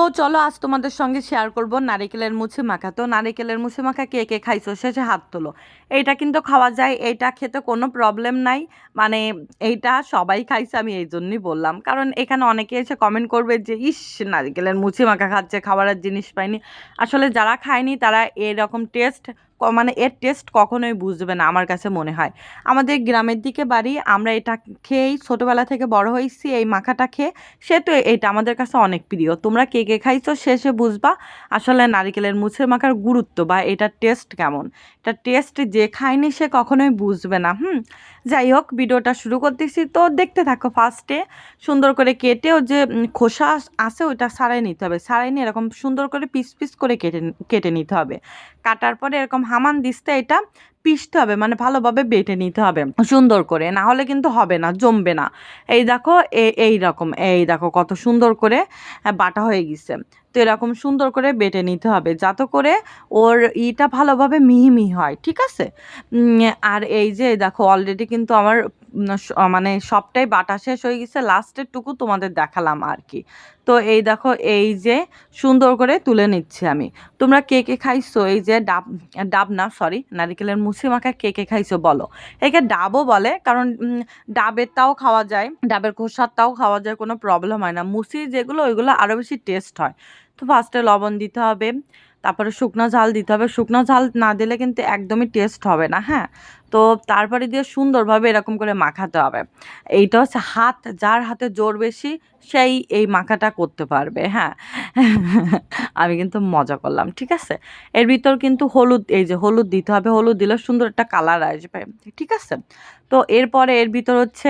তো চলো আজ তোমাদের সঙ্গে শেয়ার করব নারিকেলের মুছে মাখা। তো নারিকেলের মুছে মাখা কে কে খাইছো? শেষে হাত তোলো। এইটা কিন্তু খাওয়া যায়, এইটা খেতে কোনো প্রবলেম নাই। মানে এইটা সবাই খাইছে, আমি এই জন্যই বললাম। কারণ এখানে অনেকে এসে কমেন্ট করবে যে, ইস, নারিকেলের মুছে মাখা খাচ্ছে, খাবারের জিনিস পাইনি। আসলে যারা খায়নি, তারা এরকম টেস্ট মানে এর টেস্ট কখনোই বুঝবে না আমার কাছে মনে হয়। আমাদের গ্রামের দিকে বাড়ি, আমরা এটা খেয়েই ছোটোবেলা থেকে বড় হয়েছি, এই মাখাটা খেয়ে সে তো এটা আমাদের কাছে অনেক প্রিয়। তোমরা কে কে খাইছো শেষে বুঝবা। আসলে নারিকেলের মুছের মাখার গুরুত্ব বা এটার টেস্ট কেমন? এটা টেস্ট যে খায়নি সে কখনোই বুঝবে না, হুম? যাই হোক, ভিডিওটা শুরু করতেছি। তো দেখতে থাকো ফার্স্টে সুন্দর করে কেটে ও যে খোসা আছে ওইটা সারাই নিতে হবে। সারাই নিয়ে এরকম সুন্দর করে পিস পিস করে কেটে কেটে নিতে হবে। কাটার পরে এরকম হামান দিস্তে এটা পিষতে হবে মানে ভালোভাবে বেটে নিতে হবে। সুন্দর করে, না হলে কিন্তু হবে না, জমবে না। এই দেখো এই রকম, এই দেখো কত সুন্দর করে বাটা হয়ে গেছে। তো এরকম সুন্দর করে বেটে নিতে হবে, যাতে করে ওর ইটা ভালোভাবে মিহি মিহি হয়, ঠিক আছে? আর এই যে দেখো অলরেডি কিন্তু আমার মানে সবটাই বাটা শেষ হয়ে গেছে লাস্টের টুকু তোমাদের দেখালাম আর কি তো এই দেখো, এই যে সুন্দর করে তুলে নিচ্ছি আমি। তোমরা কে কে খাইছো? এই যে ডাব ডাব না সরি নারিকেলের মুছি মাখা কে কে খাইছো বলো। একে ডাবও বলে, কারণ ডাবের তাও খাওয়া যায়, ডাবের খোসার তাও খাওয়া যায়, কোনো প্রবলেম হয় না। মুসি যেগুলো, ওইগুলো আরও বেশি টেস্ট হয়। তো ফার্স্টে লবণ দিতে হবে, তারপরে শুকনো ঝাল দিতে হবে। শুকনো ঝাল না দিলে কিন্তু একদমই টেস্ট হবে না হ্যাঁ? তো তারপরে দিয়ে সুন্দরভাবে এরকম করে মাখাতে হবে। এইটা হচ্ছে হাত, যার হাতে জোর বেশি, সেই এই মাখাটা করতে পারবে হ্যাঁ। আমি কিন্তু মজা করলাম, ঠিক আছে? এর ভিতর কিন্তু হলুদ, এই যে হলুদ দিতে হবে, হলুদ দিলে সুন্দর একটা কালার আসবে, ঠিক আছে? তো এরপরে এর ভিতর হচ্ছে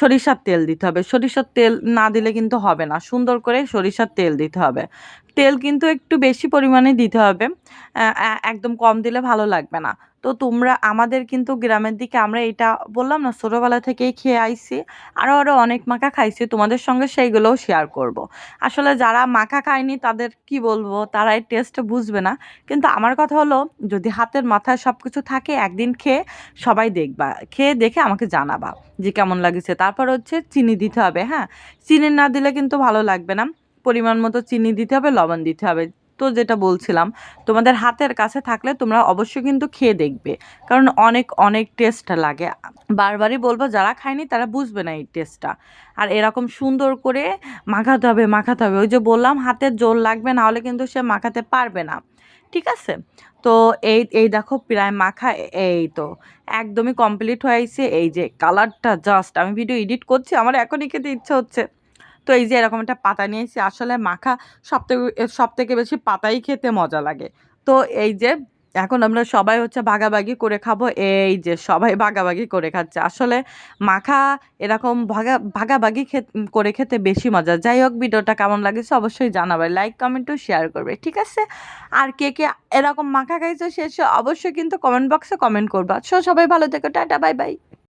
সরিষার তেল দিতে হবে। সরিষার তেল না দিলে কিন্তু হবে না, সুন্দর করে সরিষার তেল দিতে হবে। তেল কিন্তু একটু বেশি পরিমাণে দিতে হবে একদম কম দিলে ভালো লাগবে না। তো তোমরা আমাদের কিন্তু গ্রামের দিকে আমরা এটা বললাম না, ছোটোবেলা থেকেই খেয়ে আইছি। আরও আরও অনেক মাখা খাইছি, তোমাদের সঙ্গে সেইগুলোও শেয়ার করব। আসলে যারা মাখা খায়নি তাদের কি বলব তারা এই টেস্ট বুঝবে না। কিন্তু আমার কথা হলো, যদি হাতের মাথায় সব কিছু থাকে, একদিন খেয়ে সবাই দেখবা। খেয়ে দেখে আমাকে জানাবা যে কেমন লাগছে। তারপর হচ্ছে চিনি দিতে হবে হ্যাঁ? চিনি না দিলে কিন্তু ভালো লাগবে না। পরিমাণ মতো চিনি দিতে হবে, লবণ দিতে হবে। তো যেটা বলছিলাম, তোমাদের হাতের কাছে থাকলে তোমরা অবশ্যই কিন্তু খেয়ে দেখবে। কারণ অনেক অনেক টেস্ট লাগে। বারবারই বলব, যারা খায়নি তারা বুঝবে না এই টেস্টটা আর এরকম সুন্দর করে মাখাতে হবে মাখাতে হবে। ওই যে বললাম হাতের জোর লাগবে না হলে কিন্তু সে মাখাতে পারবে না। ঠিক আছে? তো এই এই দেখো প্রায় মাখা, এই তো একদমই কমপ্লিট হয়েছে এই যে কালারটা জাস্ট আমি ভিডিও এডিট করছি, আমার এখনই খেতে ইচ্ছে হচ্ছে। তো এই যে এরকম একটা পাতা নিয়েছি আসলে মাখা সব থেকে সব থেকে বেশি পাতাই খেতে মজা লাগে। তো এই যে এখন আমরা সবাই হচ্ছে ভাগাভাগি করে খাব, এই যে সবাই ভাগাভাগি করে খাচ্ছে। আসলে মাখা এরকম ভাগা, ভাগাভাগি করে খেতে বেশি মজা। যাই হোক, ভিডিওটা কেমন লাগেছে অবশ্যই জানাবে। লাইক কমেন্টও শেয়ার করবে, ঠিক আছে? আর কে কে এরকম মাখা খাইছো শেষে অবশ্যই কিন্তু কমেন্ট বক্সে কমেন্ট করবা। সো সবাই ভালো থেকো, টাটা, বাই বাই।